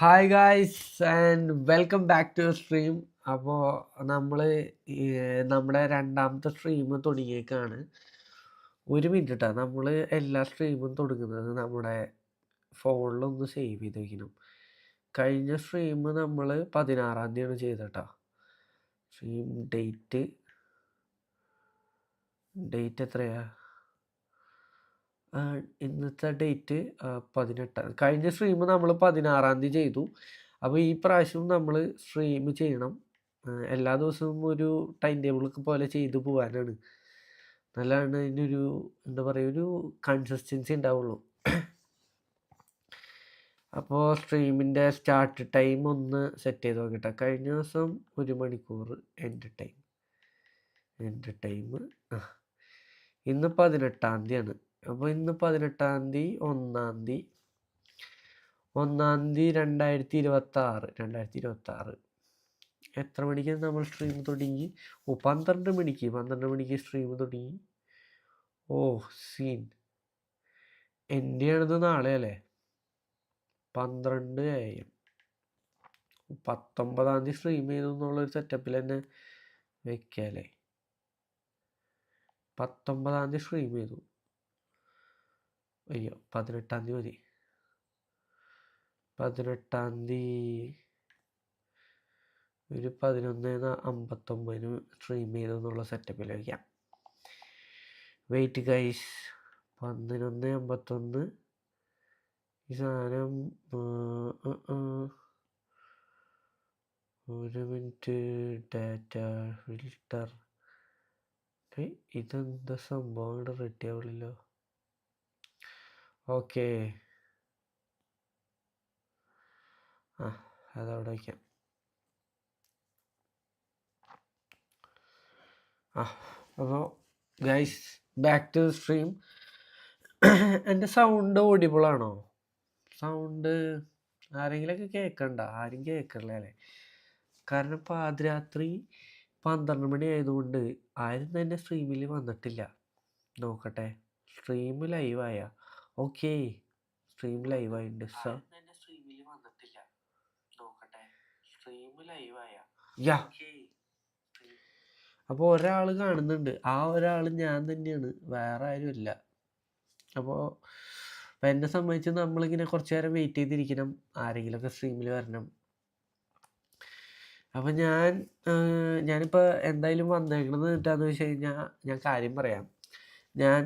Hi guys and welcome back to stream അപ്പോൾ നമ്മൾ നമ്മുടെ രണ്ടാമത്തെ സ്ട്രീം തുടങ്ങിയേക്കാണ്. ഒരു മിനിറ്റ് കേട്ടോ നമ്മൾ എല്ലാ സ്ട്രീമും തുടങ്ങുന്നത് നമ്മുടെ ഫോണിലൊന്ന് സേവ് ചെയ്ത് വയ്ക്കണം കഴിഞ്ഞ സ്ട്രീം നമ്മൾ പതിനാറാം തീയതിയാണ് ചെയ്തട്ടോ. സ്ട്രീം ഡേറ്റ് ഡേറ്റ് എത്രയാ? ആ, ഇന്നത്തെ ഡേറ്റ് പതിനെട്ടാം. കഴിഞ്ഞ സ്ട്രീം നമ്മൾ പതിനാറാം തീയതി ചെയ്തു. അപ്പോൾ ഈ പ്രാവശ്യം നമ്മൾ സ്ട്രീം ചെയ്യണം. എല്ലാ ദിവസവും ഒരു ടൈം ടേബിളൊക്കെ പോലെ ചെയ്തു പോകാനാണ് നല്ലതാണ് അതിനൊരു എന്താ പറയുക ഒരു കൺസിസ്റ്റൻസി ഉണ്ടാവുള്ളൂ. അപ്പോൾ സ്ട്രീമിന്റെ സ്റ്റാർട്ട് ടൈം ഒന്ന് സെറ്റ് ചെയ്ത് നോക്കട്ടെ. കഴിഞ്ഞ ദിവസം ഒരു മണിക്കൂർ എന്റെ ടൈം എന്റെ ടൈം ആ ഇന്ന് പതിനെട്ടാം തീയതിയാണ്. അപ്പോൾ ഇന്ന് പതിനെട്ടാം തീയതി ഒന്നാം തീയതി. ഒന്നാം തീയതി രണ്ടായിരത്തി ഇരുപത്തി ആറ് രണ്ടായിരത്തി ഇരുപത്തി ആറ് എത്ര മണിക്ക് നമ്മൾ സ്ട്രീം തുടങ്ങി? ഓ പന്ത്രണ്ട് മണിക്ക് പന്ത്രണ്ട് മണിക്ക് സ്ട്രീം തുടങ്ങി. ഓ സീൻ. എന്റെയാണിത് നാളെ അല്ലേ? പന്ത്രണ്ട് ആയും പത്തൊമ്പതാം തീയതി സ്ട്രീം ചെയ്തു എന്നുള്ളൊരു സെറ്റപ്പിൽ തന്നെ വെക്കാല്ലേ? പത്തൊമ്പതാം തീയതി സ്ട്രീം ചെയ്തു. അയ്യോ പതിനെട്ടാം തീയതി. മതി പതിനെട്ടാം തീയതി ഒരു പതിനൊന്ന് അമ്പത്തൊമ്പതിന് സ്ട്രീം ചെയ്തു എന്നുള്ള സെറ്റപ്പിൽ വയ്ക്കാം വെയിറ്റ് ഗൈസ് പതിനൊന്ന് അമ്പത്തൊന്ന്. ഈ സാധനം. ഒരു മിനിറ്റ് ഡാറ്റ ഫിൽട്ടർ ഇതെന്താ സംഭവം? ഇവിടെ റെഡി ആവില്ലല്ലോ ഓക്കെ ആ അതവിടെ വയ്ക്കാം ആ അപ്പോൾ ഗൈസ് ബാക്ക് ടു സ്ട്രീം എന്റെ സൗണ്ട് ഓഡിബിൾ ആണോ? സൗണ്ട് ആരെങ്കിലൊക്കെ കേൾക്കണ്ട ആരും കേൾക്കണില്ല അല്ലേ? കാരണം പാതിരാത്രി പന്ത്രണ്ട് മണി ആയതുകൊണ്ട് ആരും തന്നെ സ്ട്രീമിൽ വന്നിട്ടില്ല. നോക്കട്ടെ. സ്ട്രീം ലൈവായ ഓക്കെ. സ്ട്രീം ലൈവ് ആയിട്ട് സർ യാ. അപ്പോൾ ഒരാൾ കാണുന്നുണ്ട്. ആ ഒരാൾ ഞാൻ തന്നെയാണ്. വേറെ ആരുമല്ല അപ്പോൾ അപ്പം എന്നെ സംബന്ധിച്ച് നമ്മളിങ്ങനെ കുറച്ച് നേരം വെയിറ്റ് ചെയ്തിരിക്കണം. ആരെങ്കിലുമൊക്കെ സ്ട്രീമിൽ വരണം. അപ്പം ഞാൻ ഞാനിപ്പോൾ എന്തായാലും വന്നേക്കണത് കിട്ടാന്ന് വെച്ച് കഴിഞ്ഞാൽ ഞാൻ കാര്യം പറയാം. ഞാൻ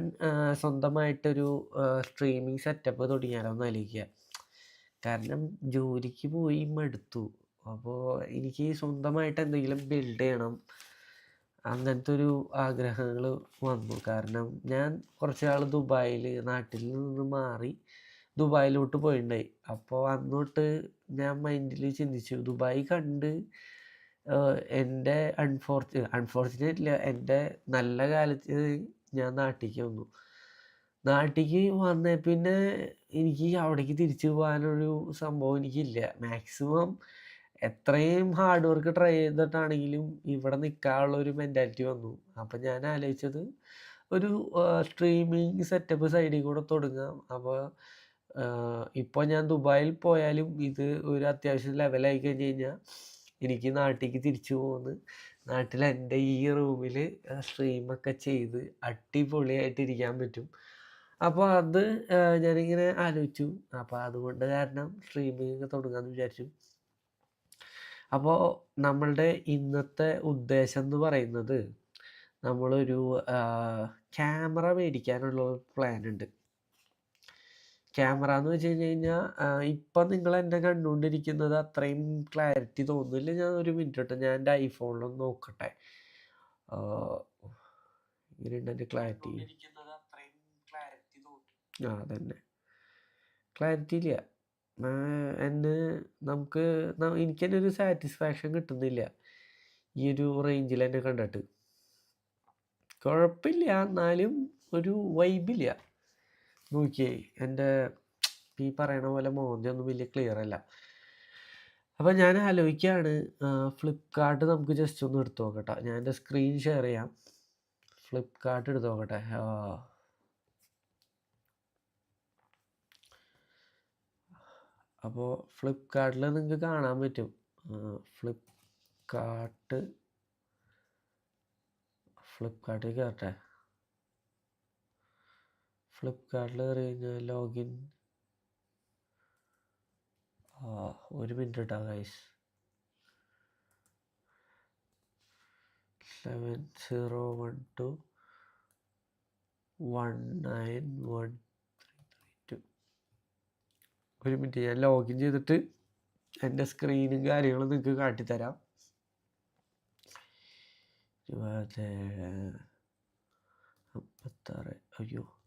സ്വന്തമായിട്ടൊരു സ്ട്രീമിങ് സെറ്റപ്പ് തുടങ്ങിയാലോ എന്ന് ആലോചിക്കുക കാരണം ജോലിക്ക് പോയി മടുത്തു. അപ്പോൾ എനിക്ക് സ്വന്തമായിട്ട് എന്തെങ്കിലും ബിൽഡ് ചെയ്യണം. അങ്ങനത്തെ ഒരു ആഗ്രഹങ്ങൾ വന്നു. കാരണം ഞാൻ കുറച്ച് നാൾ ദുബായിൽ നാട്ടിൽ നിന്ന് മാറി ദുബായിലോട്ട് പോയിണ്ടായി. അപ്പോൾ അന്നോട്ട് ഞാൻ മൈൻഡിൽ ചിന്തിച്ചു ദുബായ് കണ്ട് എന്റെ അൺഫോർച്ചു അൺഫോർച്ചുനേറ്റ് ഇല്ല എന്റെ നല്ല കാലത്ത് ഞാൻ നാട്ടിലേക്ക് വന്നു. നാട്ടിലേക്ക് വന്ന പിന്നെ എനിക്ക് അവിടേക്ക് തിരിച്ചു പോകാനൊരു സംഭവം എനിക്കില്ല. മാക്സിമം എത്രയും ഹാർഡ് വർക്ക് ട്രൈ ചെയ്തിട്ടാണെങ്കിലും ഇവിടെ നിൽക്കാനുള്ള ഒരു മെന്റാലിറ്റി വന്നു. അപ്പം ഞാൻ ആലോചിച്ചത് ഒരു സ്ട്രീമിങ് സെറ്റപ്പ് സൈഡിൽ കൂടെ തുടങ്ങാം. അപ്പോൾ ഇപ്പോൾ ഞാൻ ദുബായിൽ പോയാലും ഇത് ഒരു അത്യാവശ്യം ലെവലായി കഴിഞ്ഞ് കഴിഞ്ഞാൽ എനിക്ക് നാട്ടിലേക്ക് തിരിച്ചു പോകുന്നു നാട്ടിൽ എന്റെ ഈ റൂമിൽ സ്ട്രീമൊക്കെ ചെയ്ത് അടിപൊളിയായിട്ട് ഇരിക്കാൻ പറ്റും. അപ്പോൾ അത് ഞാനിങ്ങനെ ആലോചിച്ചു. അപ്പോൾ അതുകൊണ്ട് കാരണം സ്ട്രീമിങ് തുടങ്ങാമെന്ന് വിചാരിച്ചു. അപ്പോൾ നമ്മളുടെ ഇന്നത്തെ ഉദ്ദേശം എന്ന് പറയുന്നത് നമ്മളൊരു ക്യാമറ മേടിക്കാനുള്ള പ്ലാൻ ഉണ്ട്. ക്യാമറ എന്ന് വെച്ച് കഴിഞ്ഞ് കഴിഞ്ഞാൽ ഇപ്പം നിങ്ങൾ എന്നെ കണ്ടുകൊണ്ടിരിക്കുന്നത് അത്രയും ക്ലാരിറ്റി തോന്നുന്നില്ല. ഞാൻ ഒരു മിനിറ്റ് കേട്ടോ ഞാൻ എന്റെ ഐഫോണിലൊന്ന് നോക്കട്ടെ. ഇങ്ങനെയുണ്ട് എന്റെ ക്ലാരിറ്റി. ആ അതന്നെ. ക്ലാരിറ്റി ഇല്ല. എന്നെ നമുക്ക് എനിക്ക് തന്നെ ഒരു സാറ്റിസ്ഫാക്ഷൻ കിട്ടുന്നില്ല. ഈ ഒരു റേഞ്ചിൽ എന്നെ കണ്ടിട്ട്. കുഴപ്പമില്ല എന്നാലും ഒരു വൈബില്ല. നോക്കിയേ എന്റെ ഈ പറയണ പോലെ മോന്തിയൊന്നും വലിയ ക്ലിയർ അല്ല. അപ്പോൾ ഞാൻ ആലോചിക്കുകയാണ് ഫ്ലിപ്കാർട്ട് നമുക്ക് ജസ്റ്റ് ഒന്ന് എടുത്തു നോക്കട്ടെ. ഞാൻ എന്റെ സ്ക്രീൻ ഷെയർ ചെയ്യാം. ഫ്ലിപ്കാർട്ട് എടുത്തു നോക്കട്ടെ. അപ്പോൾ ഫ്ലിപ്കാർട്ടിൽ നിങ്ങൾക്ക് കാണാൻ പറ്റും. ഫ്ലിപ്കാർട്ട് ഫ്ലിപ്കാർട്ടിൽ കയറട്ടെ ഫ്ലിപ്കാർട്ടിൽ കയറി കഴിഞ്ഞാൽ ലോഗിൻ. ആ ഒരു മിനിറ്റ് കേട്ടോ guys seven zero one two one nine one three three two ഒരു മിനിറ്റ് ഞാൻ ലോഗിൻ ചെയ്തിട്ട് എന്റെ സ്ക്രീനും കാര്യങ്ങളും നിങ്ങൾക്ക് കാട്ടിത്തരാം. അമ്പത്താറ്. അയ്യോ.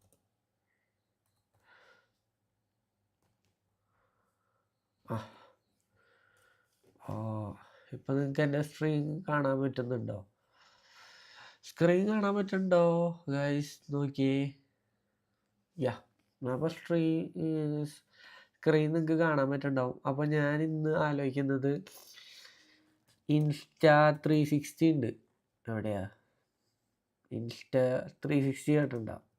ഇപ്പം നിങ്ങൾക്ക് എന്റെ സ്ക്രീൻ കാണാൻ പറ്റുന്നുണ്ടോ? സ്ക്രീൻ കാണാൻ പറ്റുന്നുണ്ടോ ഗൈസ് നോക്കിയേ. യാ അപ്പോൾ സ്ക്രീൻ സ്ക്രീൻ നിങ്ങൾക്ക് കാണാൻ പറ്റുന്നുണ്ടാവും. അപ്പോൾ ഞാൻ ഇന്ന് ആലോചിക്കുന്നത് ഇൻസ്റ്റാ ത്രീ സിക്സ്റ്റി ഉണ്ട്. എവിടെയാ? ഇൻസ്റ്റ ത്രീ സിക്സ്റ്റി കേട്ടിട്ടുണ്ടാവും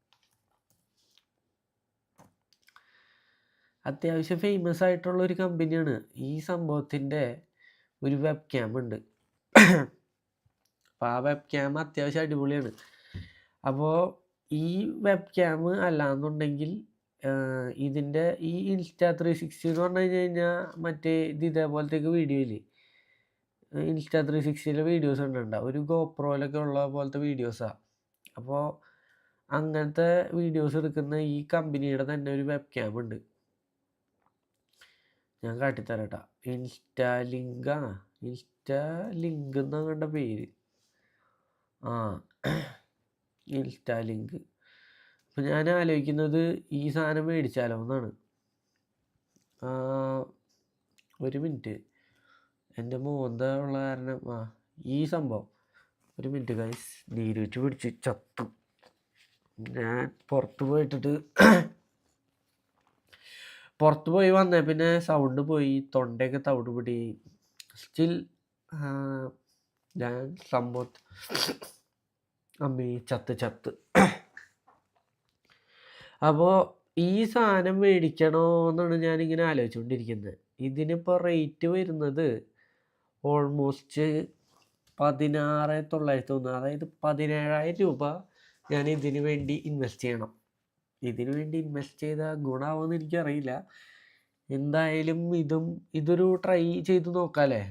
അത്യാവശ്യം ഫേമസ് ആയിട്ടുള്ള ഒരു കമ്പനിയാണ് ഈ സംഭവത്തിന്റെ ഒരു വെബ് ക്യാം ഉണ്ട്. അപ്പോൾ ആ വെബ് ക്യാം അത്യാവശ്യം അടിപൊളിയാണ്. അപ്പോൾ ഈ വെബ് ക്യാം അല്ലാന്നുണ്ടെങ്കിൽ ഇതിന്റെ ഈ ഇൻസ്റ്റാ ത്രീ സിക്സ്റ്റി എന്ന് പറഞ്ഞു കഴിഞ്ഞ് കഴിഞ്ഞാൽ മറ്റേ ഇത് ഇതേപോലത്തേക്ക് വീഡിയോ ഇല്ലേ ഇൻസ്റ്റാ ത്രീ സിക്സ്റ്റിയിലെ വീഡിയോസ് ഉണ്ടാവും ഒരു ഗോപ്രോയിലൊക്കെ ഉള്ള പോലത്തെ വീഡിയോസാണ് അപ്പോൾ അങ്ങനത്തെ വീഡിയോസ് എടുക്കുന്ന ഈ കമ്പനിയുടെ തന്നെ ഒരു വെബ് ക്യാം ഉണ്ട്. ഞാൻ കാട്ടിത്തരാം കേട്ടോ ഇൻസ്റ്റാ ലിങ്കാണ് ഇൻസ്റ്റാ ലിങ്ക് എന്നാണ് പേര്. ആ ഇൻസ്റ്റാ ലിങ്ക് അപ്പം ഞാൻ ആലോചിക്കുന്നത് ഈ സാധനം മേടിച്ചാലോ എന്നാണ്. ഒരു മിനിറ്റ്. എന്റെ മോന്ത ഉള്ള കാരണം ആ ഈ സംഭവം. ഒരു മിനിറ്റ് ഗൈസ് നീരൂറ്റ് പിടിച്ച് ചത്തു. ഞാൻ പുറത്ത് പോയിട്ടിട്ട് പുറത്ത് പോയി വന്നേ പിന്നെ സൗണ്ട് പോയി തൊണ്ടയൊക്കെ തവിട് പിടി സ്റ്റിൽ ഞാൻ സംഭവത്ത് അമ്മി ചത്ത് ചത്ത്. അപ്പോൾ ഈ സാധനം മേടിക്കണോ എന്നാണ് ഞാനിങ്ങനെ ആലോചിച്ചുകൊണ്ടിരിക്കുന്നത് ഇതിനിപ്പോൾ റേറ്റ് വരുന്നത് ഓൾമോസ്റ്റ് പതിനാറ് തൊള്ളായിരത്തി ഒന്ന് അതായത് പതിനേഴായിരം രൂപ ഞാൻ ഇതിന് വേണ്ടി ഇൻവെസ്റ്റ് ചെയ്യണം. ഇതിനു വേണ്ടി ഇൻവെസ്റ്റ് ചെയ്താൽ ഗുണമാവുമെന്ന് എനിക്കറിയില്ല. എന്തായാലും ഇതും ഇതൊരു ട്രൈ ചെയ്ത് നോക്കാമല്ലേ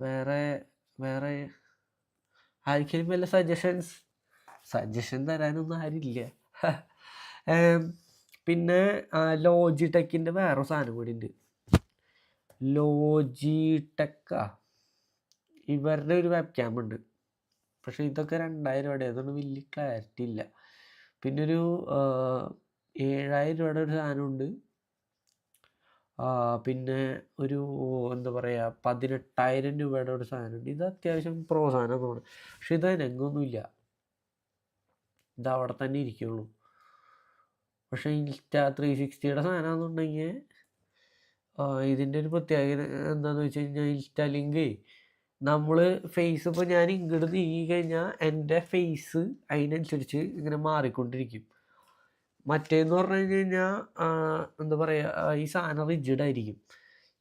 വേറെ വേറെ ആർക്കെങ്കിലും വല്ല സജഷൻസ് സജഷൻ തരാനൊന്നും ആരില്ല. പിന്നെ ലോജി ടെക്കിന്റെ വേറെ സാധനം കൂടി ഉണ്ട്. ലോജി ഇവരുടെ ഒരു വെബ് ക്യാം ഉണ്ട്. പക്ഷേ ഇതൊക്കെ രണ്ടായിരം രൂപയുടെ അതുകൊണ്ട് വലിയ ക്ലാരിറ്റി ഇല്ല. പിന്നെ ഒരു ഏഴായിരം രൂപയുടെ ഒരു സാധനമുണ്ട്. പിന്നെ ഒരു എന്താ പറയുക പതിനെട്ടായിരം രൂപയുടെ ഒരു സാധനമുണ്ട്. ഇത് അത്യാവശ്യം പ്രോ സാധനം സാധനമാണ് പക്ഷെ ഇത് രംഗമൊന്നുമില്ല. ഇത് അവിടെ തന്നെ ഇരിക്കുള്ളൂ. പക്ഷേ ഇൻസ്റ്റാ ത്രീ സിക്സ്റ്റിയുടെ സാധനമാണെന്നുണ്ടെങ്കിൽ ഇതിന്റെ ഒരു പ്രത്യേകത എന്താണെന്ന് വെച്ച് കഴിഞ്ഞാൽ ഇൻസ്റ്റാ ലിങ്ക് നമ്മൾ ഫേസ് ഇപ്പോൾ ഞാൻ ഇങ്ങോട്ട് നീങ്ങി കഴിഞ്ഞാൽ എന്റെ ഫേസ് അതിനനുസരിച്ച് ഇങ്ങനെ മാറിക്കൊണ്ടിരിക്കും. മറ്റേന്ന് പറഞ്ഞു കഴിഞ്ഞാൽ എന്താ പറയുക ഈ സാധനം റിജിഡ് ആയിരിക്കും.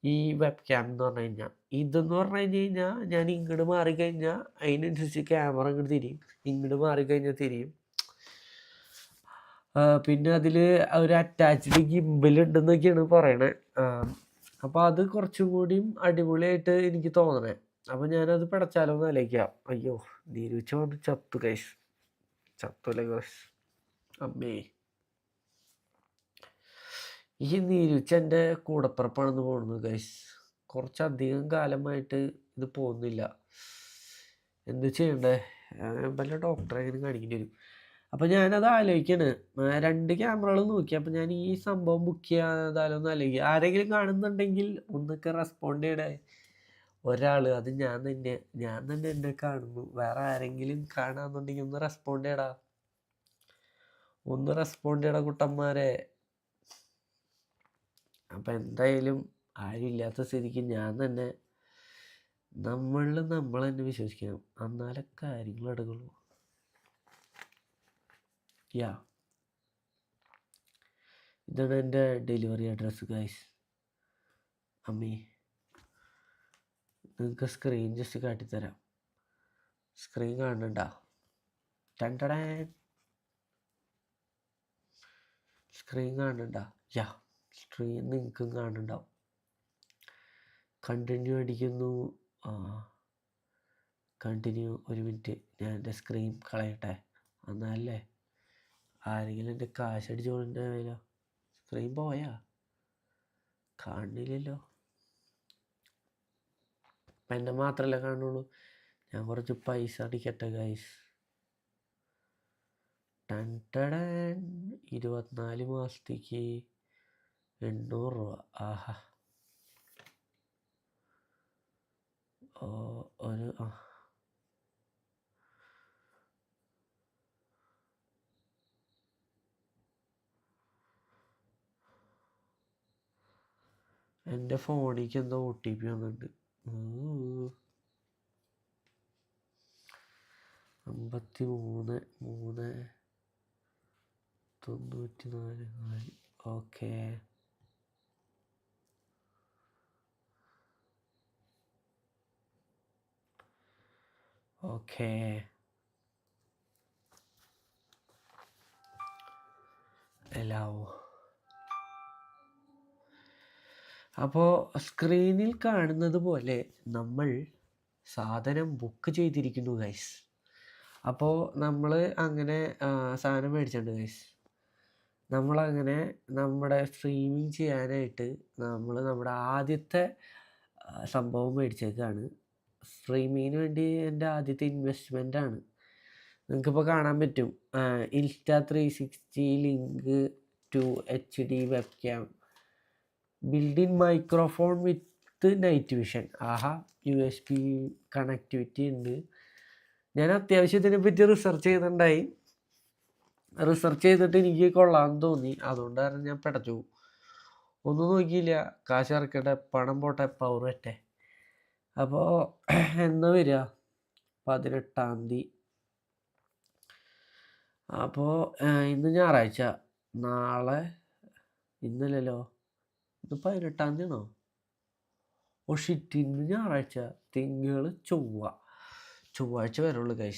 ഈ വെബ് ക്യാം എന്ന് പറഞ്ഞു കഴിഞ്ഞാൽ ഇതെന്ന് പറഞ്ഞു കഴിഞ്ഞ് കഴിഞ്ഞാൽ ഞാൻ ഇങ്ങോട്ട് മാറിക്കഴിഞ്ഞാൽ അതിനനുസരിച്ച് ക്യാമറ ഇങ്ങോട്ട് തിരിയും. ഇങ്ങോട്ട് മാറിക്കഴിഞ്ഞാൽ തിരിയും. പിന്നെ അതിൽ ഒരു അറ്റാച്ച്ഡ് ഗിംബൽ പറയണേ. അപ്പോൾ അത് കുറച്ചും കൂടിയും അടിപൊളിയായിട്ട് എനിക്ക് തോന്നണേ. അപ്പോൾ ഞാനത് പിടച്ചാലോ എന്ന് ആലോചിക്കാം. അയ്യോ നീരുച്ച വന്ന് ചത്തു കൈസ് ചത്തുല കൈസ് അമ്മേ. ഈ നീരുച്ച എന്റെ കൂടപ്പുറപ്പാണെന്ന് പോകുന്നു കൈസ് കുറച്ചധികം കാലമായിട്ട് ഇത് പോകുന്നില്ല. എന്ത് ചെയ്യണ്ടേ? വല്ല ഡോക്ടറെ എങ്ങനെ കാണിക്കേണ്ടി വരും. അപ്പോൾ ഞാനത് ആലോചിക്കാണ്. രണ്ട് ക്യാമറകൾ നോക്കി. അപ്പോൾ ഞാൻ ഈ സംഭവം ബുക്ക് ചെയ്യാതാലോ എന്ന് ആലോചിക്കുക ആരെങ്കിലും കാണുന്നുണ്ടെങ്കിൽ ഒന്നൊക്കെ റെസ്പോണ്ട് ചെയ്യണേ ഒരാൾ അത് ഞാൻ തന്നെ ഞാൻ തന്നെ എന്നെ കാണുന്നു. വേറെ ആരെങ്കിലും കാണാന്നുണ്ടെങ്കിൽ ഒന്ന് റെസ്പോണ്ട് ചെയ്യടാ. ഒന്ന് റെസ്പോണ്ട് ചെയ്യടാ കുട്ടന്മാരെ. അപ്പം എന്തായാലും ആരുമില്ലാത്ത സ്ഥിതിക്ക് ഞാൻ തന്നെ നമ്മളിൽ നമ്മൾ തന്നെ വിശ്വസിക്കണം. എന്നാലേ കാര്യങ്ങൾ എടുക്കുള്ളൂ യാ ഇതാണ് എന്റെ ഡെലിവറി അഡ്രസ്സ് ഗൈസ് അമ്മി. നിങ്ങൾക്ക് സ്ക്രീൻ ജസ്റ്റ് കാട്ടിത്തരാം. സ്ക്രീൻ കാണുന്നുണ്ടാ? ടണ്ടടേ സ്ക്രീൻ കാണണ്ട യാ സ്ക്രീൻ നിങ്ങൾക്കും കാണുന്നുണ്ടാവും. കണ്ടിന്യൂ അടിക്കുന്നു. ആ കണ്ടിന്യൂ ഒരു മിനിറ്റ് ഞാൻ എന്റെ സ്ക്രീൻ കളയട്ടെ? എന്നാലല്ലേ ആരെങ്കിലും എന്റെ കാശ് അടിച്ചു കൊണ്ടുപോയാലോ സ്ക്രീൻ പോയാ? കാണില്ലല്ലോ. അപ്പം എന്റെ മാത്രമല്ല കാണുള്ളൂ. ഞാൻ കുറച്ച് പൈസ അടിക്കട്ടെ ഗൈസ് ടൺ ടടൻ. ഇരുപത്തിനാല് മാസത്തേക്ക് എണ്ണൂറ് രൂപ. ആഹാ. ഓ ഒരു ആ. എന്റെ ഫോണിലേക്ക് എന്തോ ഒ ടി പി വന്നിട്ടുണ്ട്. അമ്പത്തി മൂന്ന് മൂന്ന് തൊണ്ണൂറ്റി നാല് നാല്. ഓക്കെ. ഓക്കെ. എല്ലാവോ? അപ്പോൾ സ്ക്രീനിൽ കാണുന്നത് പോലെ നമ്മൾ സാധനം ബുക്ക് ചെയ്തിരിക്കുന്നു ഗൈസ് അപ്പോൾ നമ്മൾ അങ്ങനെ സാധനം മേടിച്ചിട്ടുണ്ട് ഗൈസ് നമ്മളങ്ങനെ നമ്മുടെ സ്ട്രീമിങ് ചെയ്യാനായിട്ട് നമ്മൾ നമ്മുടെ ആദ്യത്തെ സംഭവം മേടിച്ചേക്കാണ്. സ്ട്രീമിങ്ങിന് വേണ്ടി എന്റെ ആദ്യത്തെ ഇൻവെസ്റ്റ്മെന്റ് ആണ്. നിങ്ങൾക്കിപ്പോൾ കാണാൻ പറ്റും insta three sixty link to H D web cam built in microphone with night vision Aaha U S B connectivity ഉണ്ട്. ഞാൻ അത്യാവശ്യം ഇതിനെ പറ്റി റിസർച്ച് ചെയ്തിട്ടുണ്ടായി. റിസർച്ച് ചെയ്തിട്ട് എനിക്ക് കൊള്ളാമെന്ന് തോന്നി. അതുകൊണ്ടായിരുന്നു ഞാൻ പിടച്ചു ഒന്നും നോക്കിയില്ല. കാശ് ഇറക്കട്ടെ പണം പോട്ടെ പവർ പറ്റേ അപ്പോൾ എന്നാ വരിക? പതിനെട്ടാം തീയതി. അപ്പോൾ ഇന്ന് ഞായറാഴ്ച. നാളെ ഇന്നല്ലല്ലോ? ഇത് പതിനെട്ടാം തീയതിയാണോ? ഓ ഷിറ്റ് ഇന്ന് ഞായറാഴ്ച. തിങ്കൾ ചൊവ്വ. ചൊവ്വാഴ്ച വരെയുള്ളൂ കൈ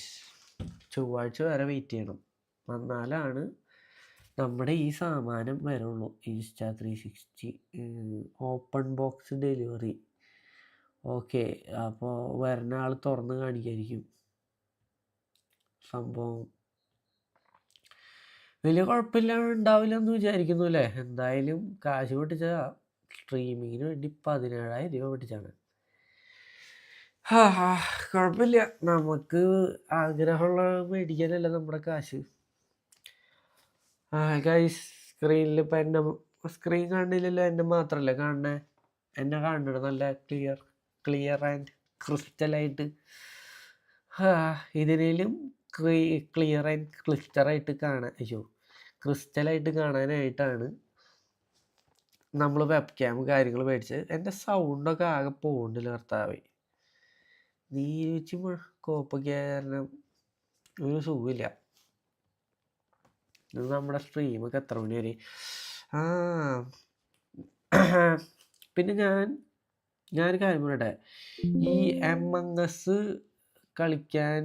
ചൊവ്വാഴ്ച വരെ വെയിറ്റ് ചെയ്യണം. വന്നാലാണ് നമ്മുടെ ഈ സാമാനം വരുള്ളൂ. Insta three sixty open box delivery okay അപ്പോൾ വരുന്ന ആൾ തുറന്ന് കാണിക്കായിരിക്കും. സംഭവം വലിയ കുഴപ്പമില്ല ഉണ്ടാവില്ല എന്ന് വിചാരിക്കുന്നു അല്ലേ? എന്തായാലും കാശ് പൊട്ടിച്ച സ്ട്രീമിങ്ങിന് വേണ്ടി പതിനേഴായിരം രൂപ പൊട്ടിച്ചാണ്. കുഴപ്പമില്ല. നമുക്ക് ആഗ്രഹമുള്ള മേടിക്കാനല്ല നമ്മുടെ കാശ്. സ്ക്രീനിൽ ഇപ്പം എന്റെ സ്ക്രീൻ കാണുന്നില്ലല്ലോ എന്റെ മാത്രമല്ല കാണണേ എന്നെ കാണുന്നത് നല്ല ക്ലിയർ ക്ലിയർ ആൻഡ് ക്രിസ്റ്റലായിട്ട് ഇതിനേലും ക്ലിയർ ആൻഡ് ക്ലിസ്റ്ററായിട്ട് കാണാം. അയ്യോ. ക്രിസ്റ്റലായിട്ട് കാണാനായിട്ടാണ് നമ്മൾ വെബ് ക്യാം കാര്യങ്ങൾ മേടിച്ചത് എന്റെ സൗണ്ടൊക്കെ ആകെ പോകുന്നില്ല ഭർത്താവേ നീ വെച്ച് കോപ്പൊക്കെ കാരണം ഒരു സുഖമില്ല. നമ്മുടെ സ്ട്രീമൊക്കെ എത്ര മണി വരെ? ആ. പിന്നെ ഞാൻ ഞാനൊരു കാര്യം പറയട്ടെ. ഈ എം എസ് കളിക്കാൻ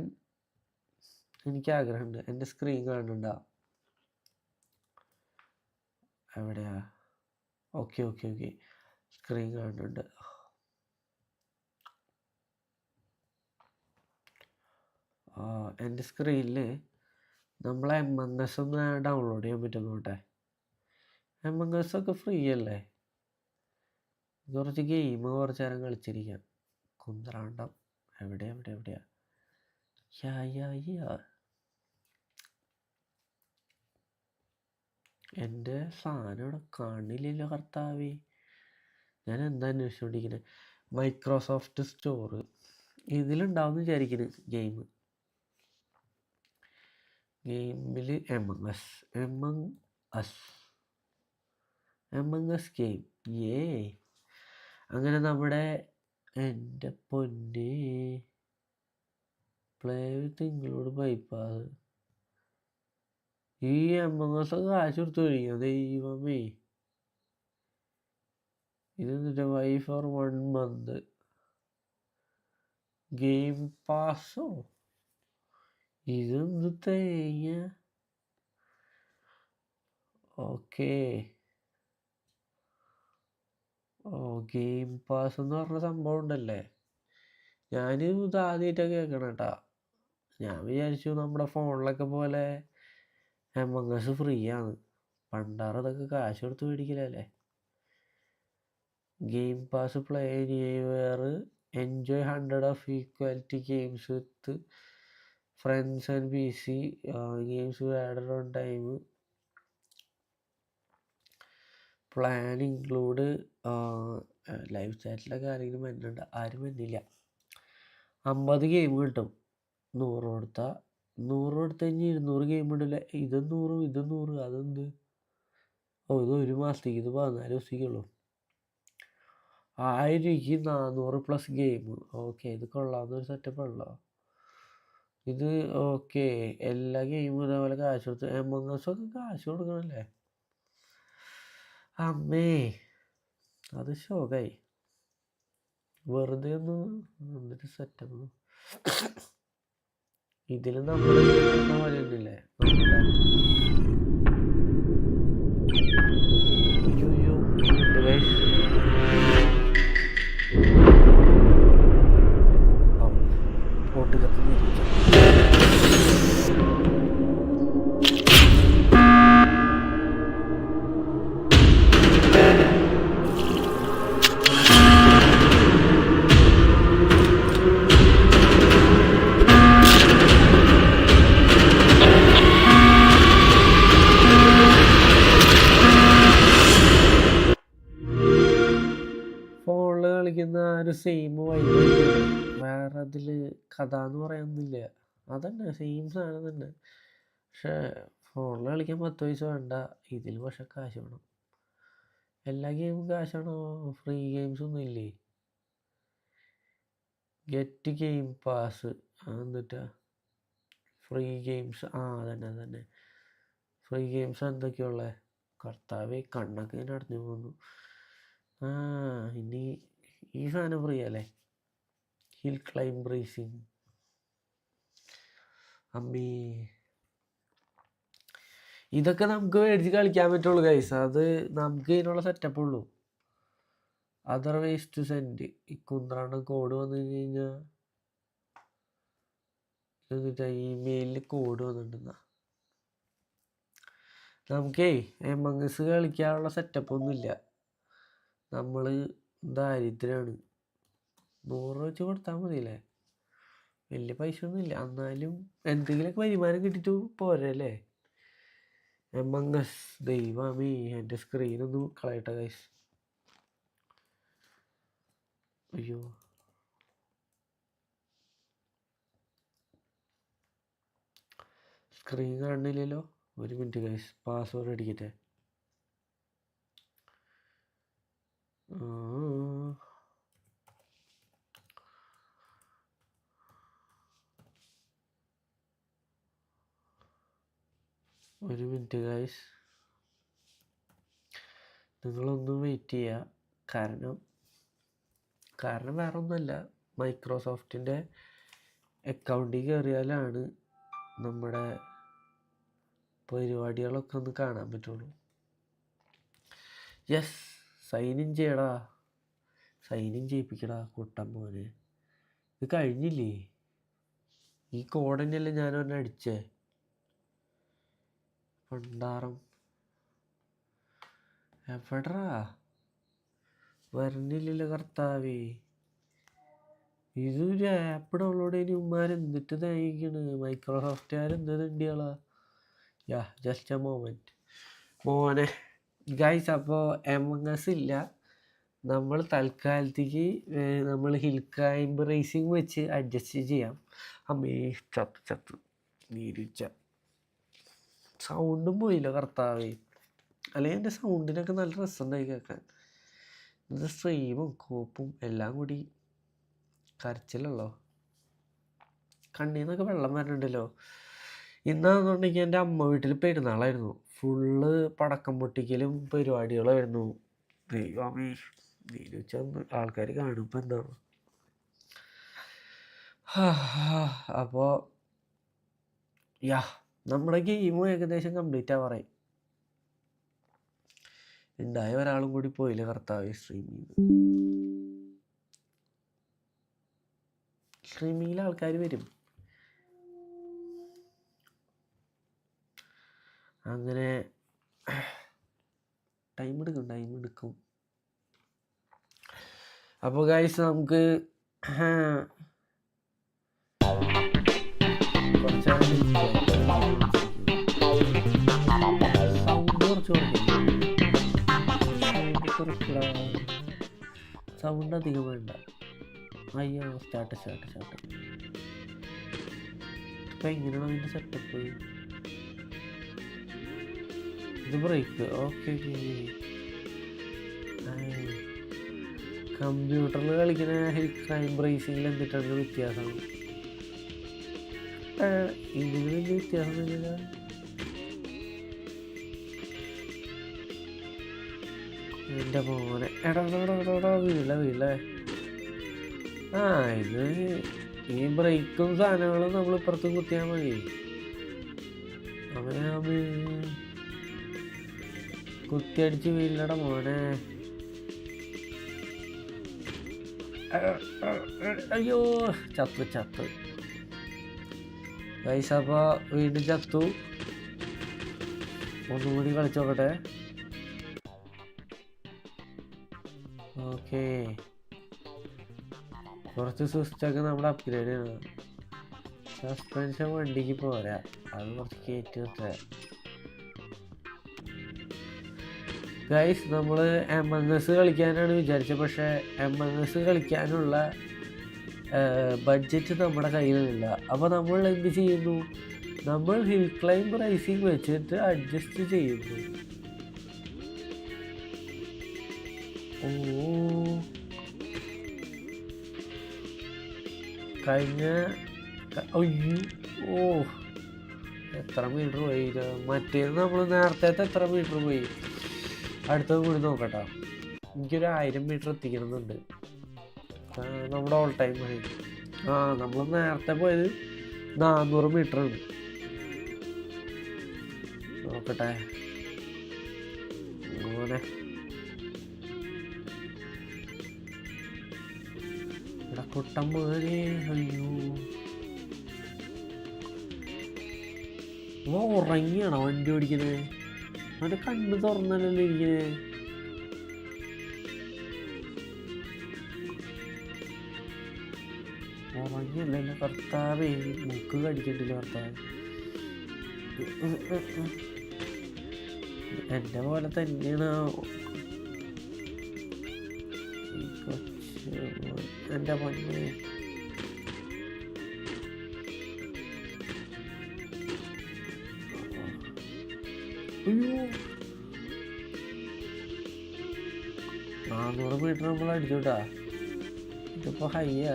എനിക്ക് ആഗ്രഹമുണ്ട് എന്റെ സ്ക്രീൻ കാണുന്നുണ്ടോ? എവിടെയാ? Okay okay okay. സ്ക്രീൻ കാണുന്നുണ്ട് എന്റെ സ്ക്രീനിൽ നമ്മൾ എം എൻ എസ് ഒന്ന് ഡൗൺലോഡ് ചെയ്യാൻ പറ്റുന്നു കേട്ടെ? എം എൻ എസ് ഒക്കെ ഫ്രീ അല്ലേ? കുറച്ച് ഗെയിം കുറച്ച് നേരം കളിച്ചിരിക്കാം. കുന്ത്രാണ്ടം. എവിടെ എവിടെ എവിടെയാ? യാ യാ യാ. എന്റെ സാധനം ഇവിടെ കാണില്ലല്ലോ കർത്താവേ. ഞാൻ എന്താ അന്വേഷിച്ചുകൊണ്ടിരിക്കുന്നത് മൈക്രോസോഫ്റ്റ് സ്റ്റോർ ഇതിലുണ്ടാവും വിചാരിക്കുന്നത് ഗെയിം ഗെയിമിൽ M S M S M S game ഏ അങ്ങനെ നമ്മുടെ എന്റെ പൊന്നേ. പ്ലേ വിത്ത് ഇൻക്ലൂഡ് ബൈപ്പാസ് ഈ എമ്മങ്ങസൊക്കെ കാശ് ദൈവമേ. ഇത് എന്നിട്ട് why four one month. Game Passoa ഇതെന്ത് തേങ്ങ? ഓക്കേ. ഓ ഗെയിം പാസ് എന്ന് പറഞ്ഞ സംഭവം ഉണ്ടല്ലേ? ഞാൻ ഇത് ആദ്യമായിട്ടൊക്കെ കേൾക്കണം കേട്ടോ ഞാൻ വിചാരിച്ചു നമ്മുടെ ഫോണിലൊക്കെ പോലെ എമംഗസ് ഫ്രീ ആണ് പണ്ടാറ് അതൊക്കെ കാശ് കൊടുത്ത് മേടിക്കലല്ലേ? Game pass play anywhere enjoy hundred of equality games with friends and P C games added on time plan include live ചാറ്റിലൊക്കെ ആരെങ്കിലും വരുന്നുണ്ട്? ആരും വരുന്നില്ല. അമ്പത് ഗെയിം കിട്ടും. നൂറ് കൊടുത്താൽ നൂറ് കൊടുത്തു കഴിഞ്ഞാൽ ഇരുന്നൂറ് ഗെയിം ഉണ്ടല്ലേ? ഇത് നൂറ് ഇത് നൂറ് അതെന്ത്? ഓ ഇത് ഒരു മാസത്തേക്ക് ഇത് പതിനാല് ദിവസത്തേക്കുള്ളൂ. ആയിരം രൂപയ്ക്ക് നാനൂറ് പ്ലസ് ഗെയിം ഓക്കെ ഇത് കൊള്ളാവുന്നൊരു സെറ്റപ്പ് ആണല്ലോ. ഇത് ഓക്കെ എല്ലാ ഗെയിമും ഇതേപോലെ കാശ് കൊടുത്ത് എമംഗസൊക്കെ കാശ് കൊടുക്കണല്ലേ? അമ്മേ അത് ഷോക്കായി വെറുതെ ഒന്ന് എന്നിട്ട് സെറ്റപ്പ് ഇതിൽ നമ്മൾ പോലെ തന്നെയല്ലേ സെയിം വൈബ് വേറെ അതിൽ കഥ എന്ന് പറയാനൊന്നുമില്ല അതന്നെ സെയിം സാധനം തന്നെ. പക്ഷേ ഫോണിൽ കളിക്കാൻ പത്ത് പൈസ വേണ്ട. ഇതിൽ പക്ഷെ കാശ് വേണം. എല്ലാ ഗെയിമും കാശാണോ ഫ്രീ ഗെയിംസ് ഒന്നും ഇല്ലേ? ഗെറ്റ് ഗെയിം പാസ് എന്നിട്ടാ ഫ്രീ ഗെയിംസ് ആ അതന്നെ അതന്നെ. ഫ്രീ ഗെയിംസ് എന്തൊക്കെയുള്ളത് കർത്താവേ കണ്ണൊക്കെ ഇങ്ങനെ അടഞ്ഞു പോകുന്നു. ആ ഇനി ഈ സാധനം ഫ്രീ അല്ലേ ഹിൽ ക്ലൈംബ് റേസിങ് അമ്മേ. ഇതൊക്കെ നമുക്ക് മേടിച്ച് കളിക്കാൻ പറ്റുള്ളൂ കൈസ അത് നമുക്ക് ഇതിനുള്ള സെറ്റപ്പ് ഉള്ളൂ. അതർവൈസ് ടു സെൻഡ് ഈ കുന്ത്രാണ്ട് കോഡ് വന്നു കഴിഞ്ഞാൽ എന്നിട്ട് ഇമെയിലിൽ കോഡ് വന്നിട്ടുണ്ടെന്നാ. നമുക്കേ എമംഗസ് കളിക്കാനുള്ള സെറ്റപ്പ് ഒന്നുമില്ല. നമ്മൾ ദാരിദ്ര്യമാണ് നൂറ് വെച്ച് കൊടുത്താൽ മതിയല്ലേ? വലിയ പൈസ ഒന്നുമില്ല എന്നാലും എന്തെങ്കിലുമൊക്കെ വരുമാനം കിട്ടിയിട്ട് പോരല്ലേ? എമംഗസ് ദൈവമേ എന്റെ സ്ക്രീനൊന്ന് കളയട്ടെ ഗൈസ് അയ്യോ. സ്ക്രീൻ കാണുന്നില്ലല്ലോ? ഒരു മിനിറ്റ് ഗൈസ് പാസ്വേഡ് അടിക്കട്ടെ ആ. ഒരു മിനിറ്റ് ഗൈസ് നിങ്ങളൊന്ന് വെയിറ്റ് ചെയ്യുക കാരണം കാരണം വേറെ ഒന്നുമല്ല മൈക്രോസോഫ്റ്റിന്റെ അക്കൗണ്ടിൽ കയറിയാലാണ് നമ്മുടെ പരിപാടികളൊക്കെ ഒന്ന് കാണാൻ പറ്റുള്ളൂ. യെസ് ഇൻ ചെയ്യടാ. ഇൻ ചെയ്യിപ്പിക്കടാ കുട്ടൻ മോനെ. ഇത് കഴിഞ്ഞില്ലേ? ഈ ഞാൻ ഒന്നെ അടിച്ചേ. പണ്ടാറം എവിടാ വരണില്ലല്ലോ കർത്താവേ. ഇതൊരു ആപ്പ് ഡൗൺലോഡ് ഇനി ഉമ്മാർ എന്നിട്ട് തയ്ക്കണ്? മൈക്രോസോഫ്റ്റുകാർ എന്ത് തണ്ടികളാ യാ ജസ്റ്റ് എ മോമെന്റ് മോനെ. ഗൈസ് അപ്പോൾ എമങ്ങസ് ഇല്ല. നമ്മൾ തൽക്കാലത്തേക്ക് നമ്മൾ ഹിൽ ക്ലൈംബ് റേസിംഗ് വെച്ച് അഡ്ജസ്റ്റ് ചെയ്യാം. അമ്മേ ചത്ത് ചത്ത്. നീരിച്ച. സൗണ്ടും പോയില്ല കർത്താവേ. അല്ലെങ്കിൽ എന്റെ സൗണ്ടിനൊക്കെ നല്ല രസമുണ്ടായി കേൾക്കാൻ. ഇത് സ്ട്രീമും കോപ്പും എല്ലാം കൂടി കരച്ചിലല്ലോ കണ്ണീന്നൊക്കെ വെള്ളം വരണുണ്ടല്ലോ ഇന്നാണെന്നുണ്ടെങ്കിൽ എന്റെ അമ്മ വീട്ടിൽ പെരുന്നാളായിരുന്നു. ഫുള്ള് പടക്കം പൊട്ടിക്കലും പരിപാടികളായിരുന്നു. ദൈവമേ നീരുവെച്ചൊന്ന് ആൾക്കാർ കാണുമ്പോൾ എന്താണ്? അപ്പോൾ യാ നമ്മുടെ ഗെയിമും ഏകദേശം കംപ്ലീറ്റ് ആവാറായി ഉണ്ടായ ഒരാളും കൂടി പോയില്ല കർത്താവ് സ്ട്രീമിങ് സ്ട്രീമിങ്ങിൽ ആൾക്കാർ വരും. അങ്ങനെ ടൈം എടുക്കും ടൈം എടുക്കും. അപ്പോൾ ഗൈസ് നമുക്ക് സൗണ്ട് അധികം വേണ്ട. അയ്യോ സ്റ്റാർട്ട് സ്റ്റാർട്ട് സ്റ്റാർട്ട് ഇപ്പം എങ്ങനെയാണ് അതിന്റെ സെറ്റപ്പ് ഇത് ബ്രേക്ക് ഓക്കെ കമ്പ്യൂട്ടറിൽ കളിക്കുന്ന ക്രൈം ബ്രേസിങ്ങിൽ എന്തിട്ടാണ് വ്യത്യാസം? ഇതിന് വലിയ വ്യത്യാസം ഇല്ല എന്റെ മോനെ. എടാ, എടാ, വീഴ വീഴ. ആ ഇത് ഈ ബ്രേക്കും സാധനങ്ങളും നമ്മൾ ഇപ്പുറത്ത് കുത്തിയാൽ മതി. അവനാ കുത്തിയടിച്ച് വീഴലട മോനെ. അയ്യോ ചത്തു ചത്തു. പൈസ അപ്പോൾ വീണ്ടും ചത്തു. ഒന്നും കൂടി കളിച്ചു നോക്കട്ടെ ഓക്കെ. കുറച്ച് സിസ്റ്റമൊക്കെ നമ്മൾ അപ്ഗ്രേഡ് ചെയ്യണം. സസ്പെൻഷൻ വണ്ടിക്ക് പോരാ. അത് കുറച്ച് കയറ്റി നിർത്താം ഗൈസ് നമ്മൾ എം എൻ എസ് കളിക്കാനാണ് വിചാരിച്ചത്. പക്ഷേ എം എൻ എസ് കളിക്കാനുള്ള ബഡ്ജറ്റ് നമ്മുടെ കയ്യിലില്ല. അപ്പോൾ നമ്മൾ എന്ത് ചെയ്യുന്നു? നമ്മൾ ഹിൽ ക്ലൈംബ് റൈസിങ് വെച്ചിട്ട് അഡ്ജസ്റ്റ് ചെയ്യുന്നു. ഓ. കഴിഞ്ഞ ഓ. എത്ര മീറ്റർ പോയി? മറ്റേത് നമ്മൾ നേരത്തെ എത്ര മീറ്റർ പോയി? അടുത്തത് കൂടി നോക്കട്ടോ. എനിക്കൊരു ആയിരം മീറ്റർ എത്തിക്കണമെന്നുണ്ട്. നമ്മുടെ ഓൾ ടൈം ആയി ആ നമ്മൾ നേരത്തെ പോയത് നാന്നൂറ് മീറ്റർ ആണ്. നോക്കട്ടെ. അങ്ങനെ കുട്ടം പോലെ അയ്യോ. ഉറങ്ങിയാണോ വണ്ടി ഓടിക്കുന്നത്? അവന്റെ കണ്ണ് തുറന്നല്ലോ ഇരിക്കുന്നത് ഉറങ്ങിയല്ലല്ലോ കർത്താവേ. മുക്ക് കടിക്കട്ടില്ല കർത്താവ്. എന്റെ പോലെ തന്നെയാണ്. എന്റെ പൊന്നെ. നാന്നൂറ് മീറ്റർ നമ്മൾ അടിച്ചോട്ടാ ഇതിപ്പോ ഹൈയാ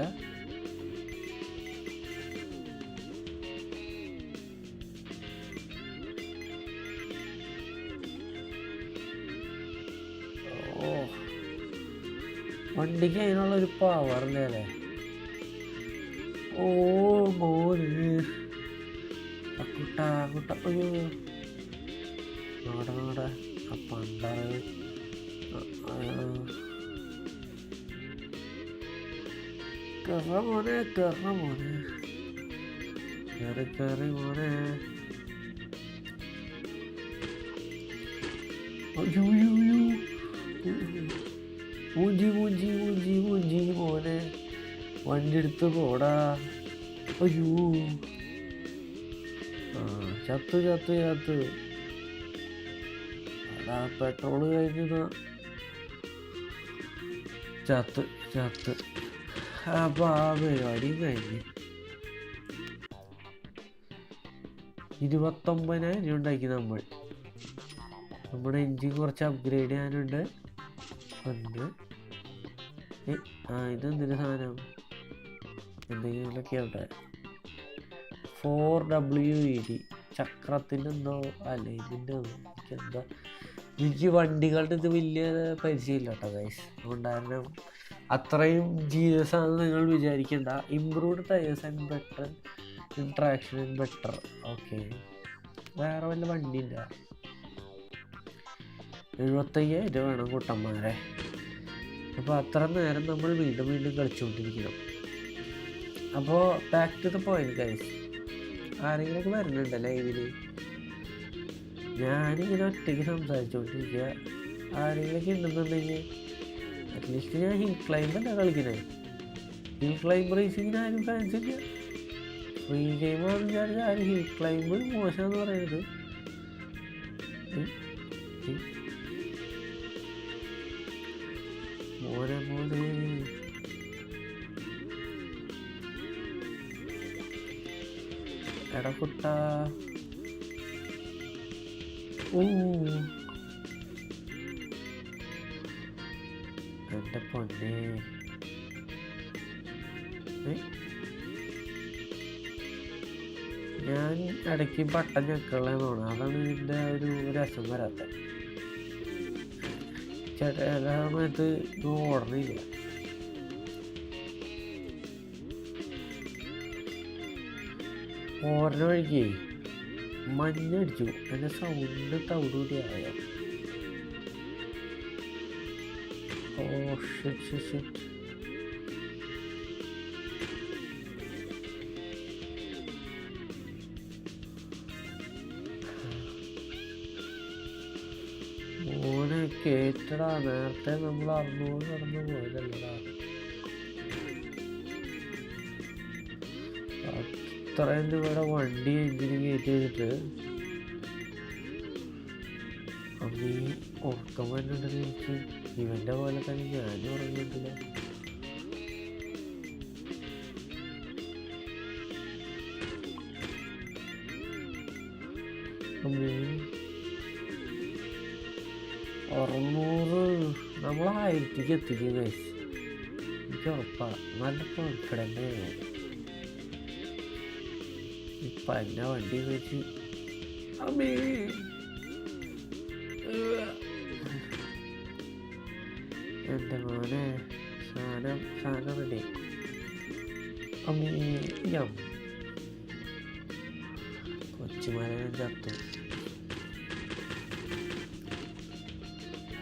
ഓ. വണ്ടിക്ക് അതിനുള്ള ഒരു പവറില്ലേ അല്ലേ? ഓ മോന്. ആ കുട്ട കുട്ട. അയ്യോ. നാട ആ പണ്ടാറ് കറ മോനെ കറ മോനെ. കറി കറി മോനെ. അയ്യോ അയ്യോ മൂഞ്ചി മൂഞ്ചി മോനെ. വണ്ടി എടുത്ത് പോടാ. അയ്യോ. ആ ചത്ത് ചത്ത്. എടാ പെട്രോൾ കഴിഞ്ഞ ചത്ത് ചത്ത്. അപ്പൊ ആ പരിപാടിയും കഴിഞ്ഞ്. ഇരുപത്തൊമ്പതിനായിരം രൂപ ഉണ്ടാക്കി നമ്മൾ. നമ്മുടെ എൻജിൻ കുറച്ച് അപ്ഗ്രേഡ് ചെയ്യാനുണ്ട്. ഏ, ആ ഇതെന്തൊരു സാധനം? എന്തെങ്കിലുമൊക്കെ ആവട്ടെ ഫോർ ഡബ്ല്യു ഇ ഡി ചക്രത്തിന്റെ എന്തോ അല്ല ഇതിന്റെ എന്താ എനിക്ക് വണ്ടികളുടെ ഇത് വലിയ പരിചയമില്ല കേട്ടോ ഗൈസ് അതുകൊണ്ട് കാരണം അത്രയും ജീസസ് ആണെന്ന് നിങ്ങൾ വിചാരിക്കേണ്ട. Improved tyres and better in traction and better okay വേറെ വല്ല വണ്ടിയില്ല എഴുപത്തയ്യായിരം വേണം കുട്ടന്മാരെ. അപ്പോൾ അത്ര നേരം നമ്മൾ വീണ്ടും വീണ്ടും കളിച്ചുകൊണ്ടിരിക്കണം അപ്പോൾ back to the point guys ആരെങ്കിലുമൊക്കെ വരുന്നുണ്ടല്ലേ ലൈവിൽ ഞാനിങ്ങനെ ഒറ്റയ്ക്ക് സംസാരിച്ചുകൊണ്ടിരിക്കുക ആരെങ്കിലൊക്കെ ഉണ്ടെന്നുണ്ടെങ്കിൽ അറ്റ്ലീസ്റ്റ് ഞാൻ ഹിൽ ക്ലൈംബ് അല്ല കളിക്കുന്നത് ഹിൽ ക്ലൈംബ് റേസിങ്ങിന് ആരും ഫാൻസ് ഇല്ല. ഫ്രീ ഗെയിമാണെന്ന് വിചാരിച്ചാൽ ആരും ഹിൽ ക്ലൈംബ് മോശമെന്ന് പറയുന്നത്. മോനെ ഓ എന്റെ പൊന്നെ ഞാൻ ഇടയ്ക്ക് ബട്ടൺ ഞെക്കളെന്ന് തോന്നുന്നു. അതാണ് ഇതിന്റെ ഒരു രസം വരാത്ത ചേട്ടാ സമയത്ത് ഇത് ഓടണില്ല ഓടുന്ന വഴിക്ക്. മഞ്ഞടിച്ചു. എന്റെ സൗണ്ട് തവിടുകൂടിയായ ഓ മോനെ കേറ്റടാ. നേരത്തെ നമ്മൾ അറുന്നൂറ് കടന്നു പോയതല്ലടാ. അത്രയും രൂപയുടെ വണ്ടി എഞ്ചിന് കയറ്റി വെച്ചിട്ട്. അമ്മീ ഉറക്കം വരുന്നുണ്ടല്ലോ എനിക്ക്. ഇവന്റെ പോലെ തന്നെ ഞാനും ഉറങ്ങിയിട്ടില്ല. അറുന്നൂറ്. നമ്മൾ ആയിരത്തിക്ക് എത്തിക്കും ഗൈസ് എനിക്ക് ഉറപ്പാ. നല്ല കോൺഫിഡന്റ് ഇപ്പം എന്നെ വണ്ടി വെച്ച് അമ്മേ എന്റെ മോനെ സാധനം സാധനം റെഡി അമ്മീയം കൊച്ചുമലനും ചത്തു.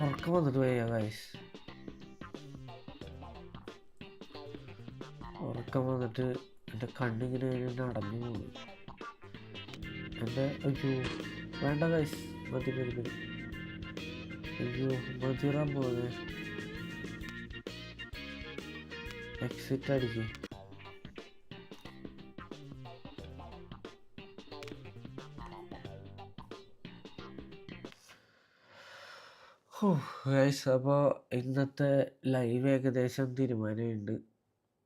ഉറക്കം വന്നിട്ട് പോയ ഗൈസ് ഉറക്കം വന്നിട്ട് എന്റെ കണ്ണിങ്ങനെ അടഞ്ഞു പോയി. എന്റെ അയ്യോ വേണ്ട ഗൈസ് മതി മതി അയ്യോ മതിറാൻ പോകുന്നത് എക്സിറ്റ് അടിക്കും ഗൈസ് അപ്പോൾ ഇന്നത്തെ ലൈവ് ഏകദേശം തീരുമാനമുണ്ട്.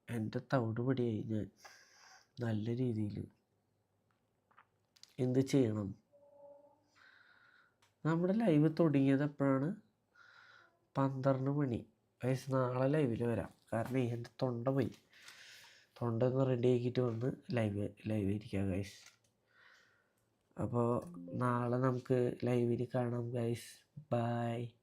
എന്റെ തവിട് പടിയായി ഞാൻ. നല്ല രീതിയിൽ എന്ത് ചെയ്യണം? നമ്മുടെ ലൈവ് തുടങ്ങിയത് എപ്പോഴാണ് പന്ത്രണ്ട് മണി. വയസ്സ് നാളെ ലൈവിൽ വരാം. കാരണം എന്റെ തൊണ്ട പോയി. തൊണ്ട ഒന്ന് റെഡി ആക്കിയിട്ട് വന്ന് ലൈവ് ലൈവ് ഇരിക്കാം ഗൈസ് അപ്പോൾ നാളെ നമുക്ക് ലൈവിൽ കാണാം ഗൈസ് ബൈ